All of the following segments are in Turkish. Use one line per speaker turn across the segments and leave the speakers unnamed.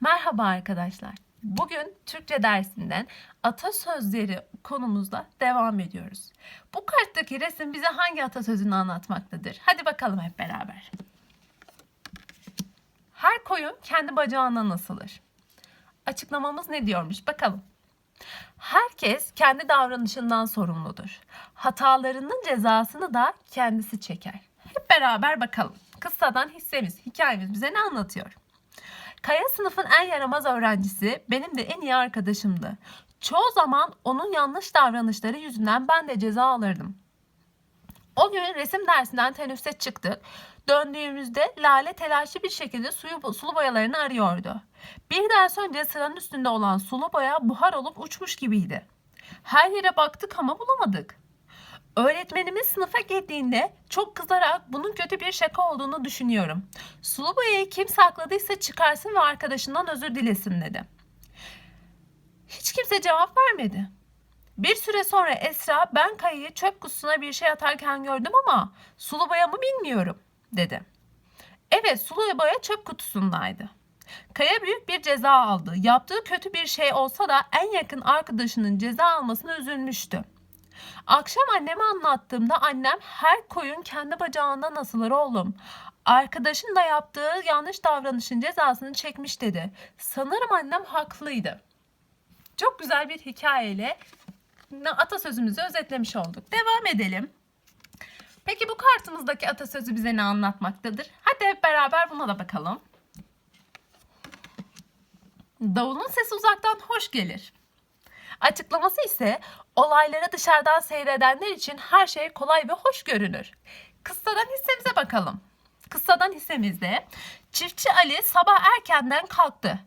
Merhaba arkadaşlar. Bugün Türkçe dersinden atasözleri konumuzda devam ediyoruz. Bu karttaki resim bize hangi atasözünü anlatmaktadır? Hadi bakalım hep beraber. Her koyun kendi bacağından asılır. Açıklamamız ne diyormuş bakalım. Herkes kendi davranışından sorumludur. Hatalarının cezasını da kendisi çeker. Hep beraber bakalım. Kıssadan hissemiz, hikayemiz bize ne anlatıyor? Kaya sınıfın en yaramaz öğrencisi benim de en iyi arkadaşımdı. Çoğu zaman onun yanlış davranışları yüzünden ben de ceza alırdım. O gün resim dersinden teneffüse çıktık. Döndüğümüzde Lale telaşlı bir şekilde suyu, sulu boyalarını arıyordu. Bir ders önce sıranın üstünde olan sulu boya buhar olup uçmuş gibiydi. Her yere baktık ama bulamadık. Öğretmenimiz sınıfa geldiğinde çok kızarak bunun kötü bir şaka olduğunu düşünüyorum. Sulu boyayı kim sakladıysa çıkarsın ve arkadaşından özür dilesin dedi. Hiç kimse cevap vermedi. Bir süre sonra Esra ben Kaya'yı çöp kutusuna bir şey atarken gördüm ama sulu boya mı bilmiyorum dedi. Evet sulu boya çöp kutusundaydı. Kaya büyük bir ceza aldı. Yaptığı kötü bir şey olsa da en yakın arkadaşının ceza almasına üzülmüştü. Akşam anneme anlattığımda annem her koyun kendi bacağından asılır oğlum. Arkadaşın da yaptığı yanlış davranışın cezasını çekmiş dedi. Sanırım annem haklıydı. Çok güzel bir hikayeyle atasözümüzü özetlemiş olduk. Devam edelim. Peki bu kartımızdaki atasözü bize ne anlatmaktadır? Hadi hep beraber buna da bakalım. Davulun sesi uzaktan hoş gelir. Açıklaması ise olayları dışarıdan seyredenler için her şey kolay ve hoş görünür. Kıssadan hissemize bakalım. Kıssadan hissemizde çiftçi Ali sabah erkenden kalktı.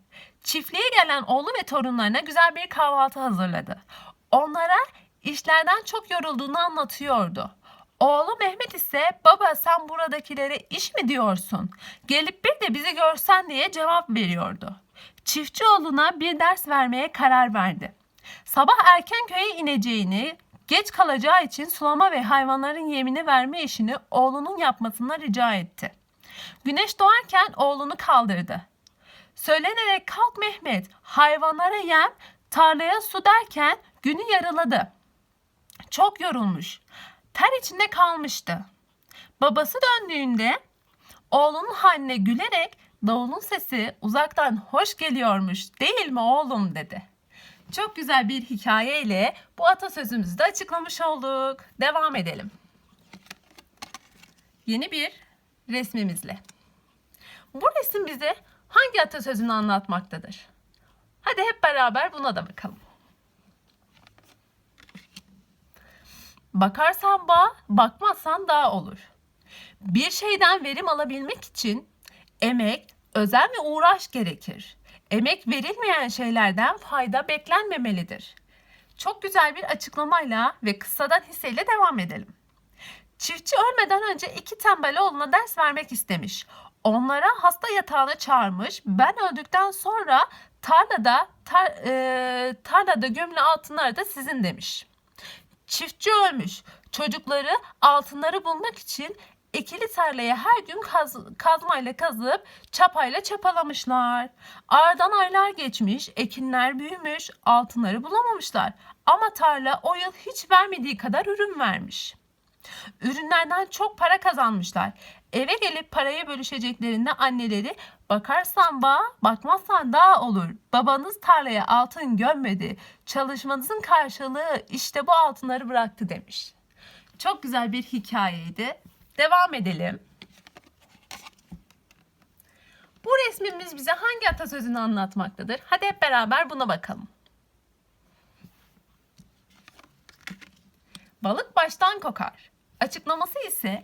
Çiftliğe gelen oğlu ve torunlarına güzel bir kahvaltı hazırladı. Onlara işlerden çok yorulduğunu anlatıyordu. Oğlu Mehmet ise baba sen buradakilere iş mi diyorsun? Gelip bir de bizi görsen diye cevap veriyordu. Çiftçi oğluna bir ders vermeye karar verdi. Sabah erken köye ineceğini, geç kalacağı için sulama ve hayvanların yemini verme işini oğlunun yapmasını rica etti. Güneş doğarken oğlunu kaldırdı. Söylenerek kalk Mehmet, hayvanlara yem, tarlaya su derken günü yarıladı. Çok yorulmuş, ter içinde kalmıştı. Babası döndüğünde oğlunun haline gülerek davulun sesi uzaktan hoş geliyormuş değil mi oğlum dedi. Çok güzel bir hikayeyle bu atasözümüzü de açıklamış olduk. Devam edelim. Yeni bir resmimizle. Bu resim bize hangi atasözünü anlatmaktadır? Hadi hep beraber buna da bakalım. Bakarsan bağ, bakmazsan dağ olur. Bir şeyden verim alabilmek için emek, özen ve uğraş gerekir. Emek verilmeyen şeylerden fayda beklenmemelidir. Çok güzel bir açıklamayla ve kıssadan hisseyle devam edelim. Çiftçi ölmeden önce iki tembel oğluna ders vermek istemiş. Onlara hasta yatağına çağırmış. Ben öldükten sonra tarlada tar, e, tarlada gömülü altınlar da sizin demiş. Çiftçi ölmüş. Çocukları altınları bulmak için ekili tarlaya her gün kaz, kazmayla kazıp çapayla çapalamışlar. Aradan aylar geçmiş, ekinler büyümüş, altınları bulamamışlar. Ama tarla o yıl hiç vermediği kadar ürün vermiş. Ürünlerden çok para kazanmışlar. Eve gelip parayı bölüşeceklerinde anneleri bakarsan bağ, bakmazsan dağ olur. Babanız tarlaya altın gömmedi. Çalışmanızın karşılığı işte bu altınları bıraktı demiş. Çok güzel bir hikayeydi. Devam edelim. Bu resmimiz bize hangi atasözünü anlatmaktadır? Hadi hep beraber buna bakalım. Balık baştan kokar. Açıklaması ise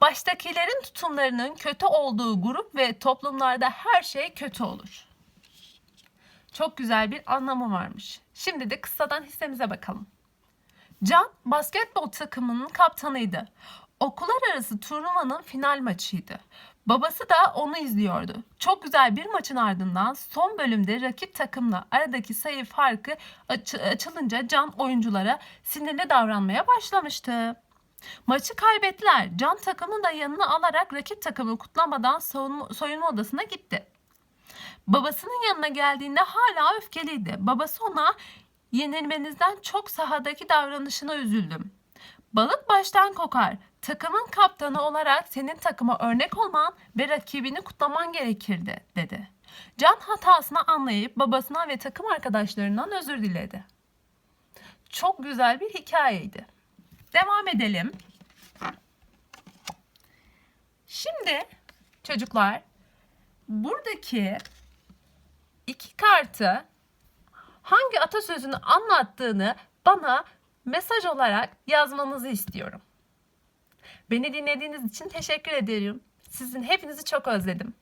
baştakilerin tutumlarının kötü olduğu grup ve toplumlarda her şey kötü olur. Çok güzel bir anlamı varmış. Şimdi de kıssadan hissemize bakalım. Can basketbol takımının kaptanıydı. Okullar arası turnuvanın final maçıydı. Babası da onu izliyordu. Çok güzel bir maçın ardından son bölümde rakip takımla aradaki sayı farkı aç- açılınca Can oyunculara sinirli davranmaya başlamıştı. Maçı kaybettiler. Can takımını da yanına alarak rakip takımı kutlamadan soyunma, soyunma odasına gitti. Babasının yanına geldiğinde hala öfkeliydi. Babası ona yenilmenizden çok sahadaki davranışına üzüldüm. Balık baştan kokar. Takımın kaptanı olarak senin takıma örnek olman ve rakibini kutlaman gerekirdi, dedi. Can hatasını anlayıp babasına ve takım arkadaşlarından özür diledi. Çok güzel bir hikayeydi. Devam edelim. Şimdi çocuklar buradaki iki kartı hangi atasözünü anlattığını bana mesaj olarak yazmanızı istiyorum. Beni dinlediğiniz için teşekkür ederim. Sizin hepinizi çok özledim.